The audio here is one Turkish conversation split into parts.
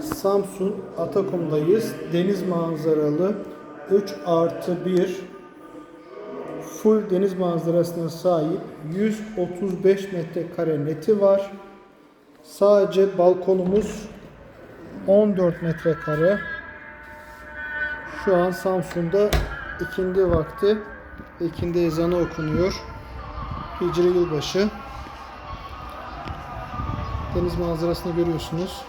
Samsun Atakum'dayız. Deniz manzaralı 3 artı 1 full deniz manzarasına sahip 135 metrekare neti var. Sadece balkonumuz 14 metrekare. Şu an Samsun'da ikindi vakti ikindi ezanı okunuyor. Hicri yılbaşı. Deniz manzarasını görüyorsunuz.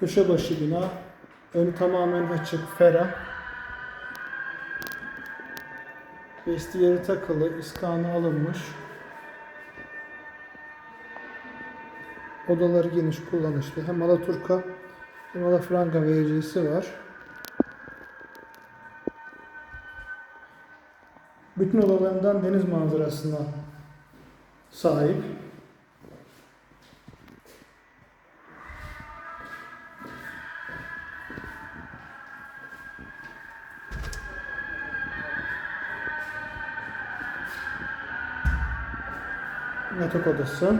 Köşe başı bina. Önü tamamen açık, ferah. Vestiyeri takılı, iskanı alınmış. Odaları geniş kullanışlı. Hem Alaturka hem Alafranga vericisi var. Bütün odalarından deniz manzarasına sahip. Yatak odası.